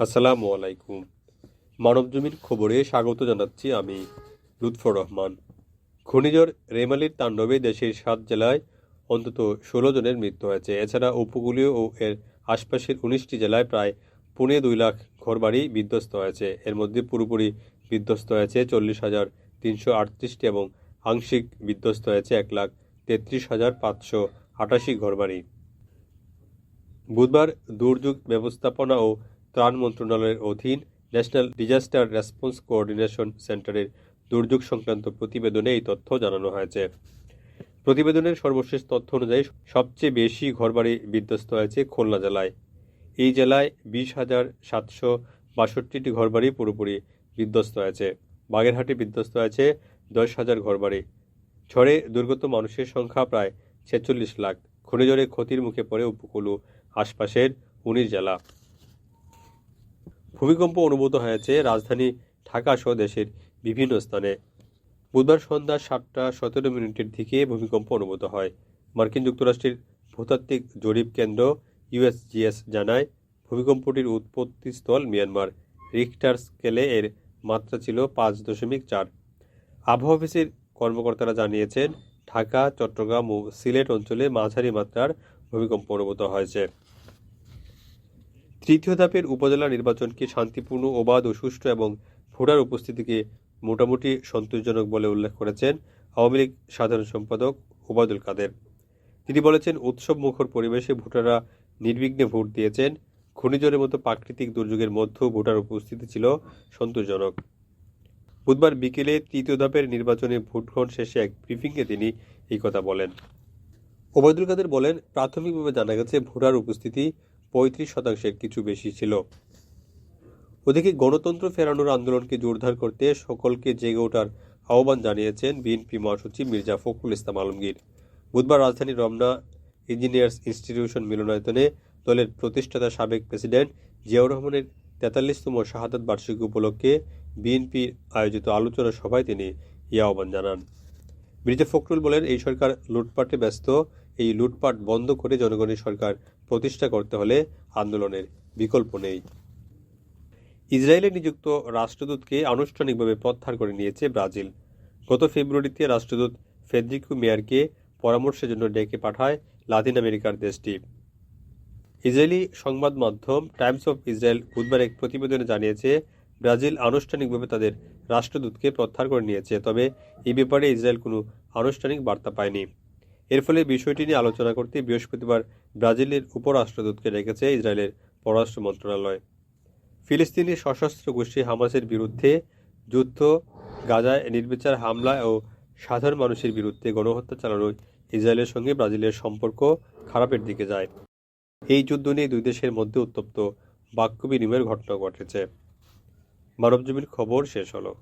আসসালামু আলাইকুম। মানবজমিন খবরে স্বাগত জানাচ্ছি আমি লুৎফর রহমান। ঘূর্ণিঝড় রেমালির তাণ্ডবে দেশের সাত জেলায় অন্তত ষোলো জনের মৃত্যু হয়েছে। এছাড়া উপকূলীয় ও এর আশপাশের উনিশটি জেলায় প্রায় পৌনে দুই লাখ ঘরবাড়ি বিধ্বস্ত হয়েছে। এর মধ্যে পুরোপুরি বিধ্বস্ত হয়েছে চল্লিশ হাজার তিনশো আটত্রিশটি এবং আংশিক বিধ্বস্ত হয়েছে এক লাখ তেত্রিশ হাজার পাঁচশো আটাশি ঘরবাড়ি। বুধবার দুর্যোগ ব্যবস্থাপনা ও ত্রাণ মন্ত্রণালয়ের অধীন ন্যাশনাল ডিজাস্টার রেসপন্স কোঅর্ডিনেশন সেন্টারের দুর্যোগ সংক্রান্ত প্রতিবেদনে এই তথ্য জানানো হয়েছে। প্রতিবেদনের সর্বশেষ তথ্য অনুযায়ী সবচেয়ে বেশি ঘরবাড়ি বিধ্বস্ত হয়েছে খুলনা জেলায়। এই জেলায় বিশ হাজার সাতশো বাষট্টিটি ঘরবাড়ি পুরোপুরি বিধ্বস্ত হয়েছে। বাগেরহাটে বিধ্বস্ত হয়েছে দশ হাজার ঘরবাড়ি। ঝড়ে দুর্গত মানুষের সংখ্যা প্রায় ছেচল্লিশ লাখ। ঘূর্ণিঝড়ে ক্ষতির মুখে পড়ে উপকূল আশপাশের উনিশ জেলা। ভূমিকম্প অনুভূত হয়েছে রাজধানী ঢাকা সহ দেশের বিভিন্ন স্থানে। বুধবার সন্ধ্যা সাতটা সতেরো মিনিটের দিকে ভূমিকম্প অনুভূত হয়। মার্কিন যুক্তরাষ্ট্রের ভূতাত্ত্বিক জরিপ কেন্দ্র ইউএসজিএস জানায়, ভূমিকম্পটির উৎপত্তিস্থল মিয়ানমার। রিক্টার স্কেলে এর মাত্রা ছিল পাঁচ দশমিক চার। আবহাওয়া অফিসের কর্মকর্তারা জানিয়েছেন, ঢাকা, চট্টগ্রাম ও সিলেট অঞ্চলে মাঝারি মাত্রার ভূমিকম্প অনুভূত হয়েছে। তৃতীয় ধাপের উপজেলা নির্বাচনকে শান্তিপূর্ণ অবাধ ও সুষ্ঠু এবং ভোটার উপস্থিতিকে মোটামুটি সন্তোষজনক বলে উল্লেখ করেছেন আওয়ামী লীগ সাধারণ সম্পাদক ওবায়দুল কাদের। তিনি বলেছেন, উৎসব মুখর পরিবেশে ভোটাররা নির্বিঘ্নে ভোট দিয়েছেন। ঘূর্ণিঝড়ের মতো প্রাকৃতিক দুর্যোগের মধ্যেও ভোটার উপস্থিতি ছিল সন্তোষজনক। বুধবার বিকেলে তৃতীয় ধাপের নির্বাচনে ভোট গ্রহণ শেষে এক ব্রিফিংয়ে তিনি এই কথা বলেন। ওবায়দুল কাদের বলেন, প্রাথমিকভাবে জানা গেছে, ভোটার উপস্থিতি পঁয়ত্রিশ শতাংশের কিছু বেশি ছিল। ওদিকে গণতন্ত্র ফেরানোর আন্দোলনকে জোরদার করতে সকলকে জেগে ওঠার আহ্বান জানিয়েছেন বিএনপি মহাসচিব মির্জা ফখরুল ইসলাম আলমগীর। বুধবার রাজধানীর রমনা ইঞ্জিনিয়ার্স ইনস্টিটিউশন মিলনায়তনে দলের প্রতিষ্ঠাতা সাবেক প্রেসিডেন্ট জিয়াউর রহমানের তেতাল্লিশতম শাহাদাত বার্ষিকী উপলক্ষে বিএনপির আয়োজিত আলোচনা সভায় তিনি এই আহ্বান জানান। মির্জা ফখরুল বলেন, এই সরকার লুটপাটে ব্যস্ত এই লুটপাট বন্ধ করে জনগণের সরকার প্রতিষ্ঠা করতে হলে আন্দোলনের বিকল্প নেই। ইসরায়েলে নিযুক্ত রাষ্ট্রদূতকে আনুষ্ঠানিকভাবে প্রত্যাহার করে নিয়েছে ব্রাজিল। গত ফেব্রুয়ারিতে রাষ্ট্রদূত ফেদ্রিকু মেয়ারকে পরামর্শের জন্য ডেকে পাঠায় লাতিন আমেরিকার দেশটি। ইসরায়েলি সংবাদ মাধ্যম টাইমস অফ ইসরায়েল বুধবার এক প্রতিবেদনে জানিয়েছে, ব্রাজিল আনুষ্ঠানিকভাবে তাদের রাষ্ট্রদূতকে প্রত্যাহার করে নিয়েছে, তবে এই ব্যাপারে ইসরায়েল কোনো আনুষ্ঠানিক বার্তা পায়নি। এর ফলে বিষয়টি নিয়ে আলোচনা করতে বৃহস্পতিবার ব্রাজিলের উপরাষ্ট্রদূতকে ডেকেছে ইসরায়েলের পররাষ্ট্র মন্ত্রণালয়। ফিলিস্তিনি সশস্ত্র গোষ্ঠী হামাসের বিরুদ্ধে যুদ্ধ গাজায় নির্বিচার হামলা ও সাধারণ মানুষের বিরুদ্ধে গণহত্যা চালানোয় ইসরায়েলের সঙ্গে ব্রাজিলের সম্পর্ক খারাপের দিকে যায়। এই যুদ্ধ নিয়ে দুই দেশের মধ্যে উত্তপ্ত বাক্য বিনিময়ের ঘটনা ঘটেছে। মানবজমির খবর শেষ হলো।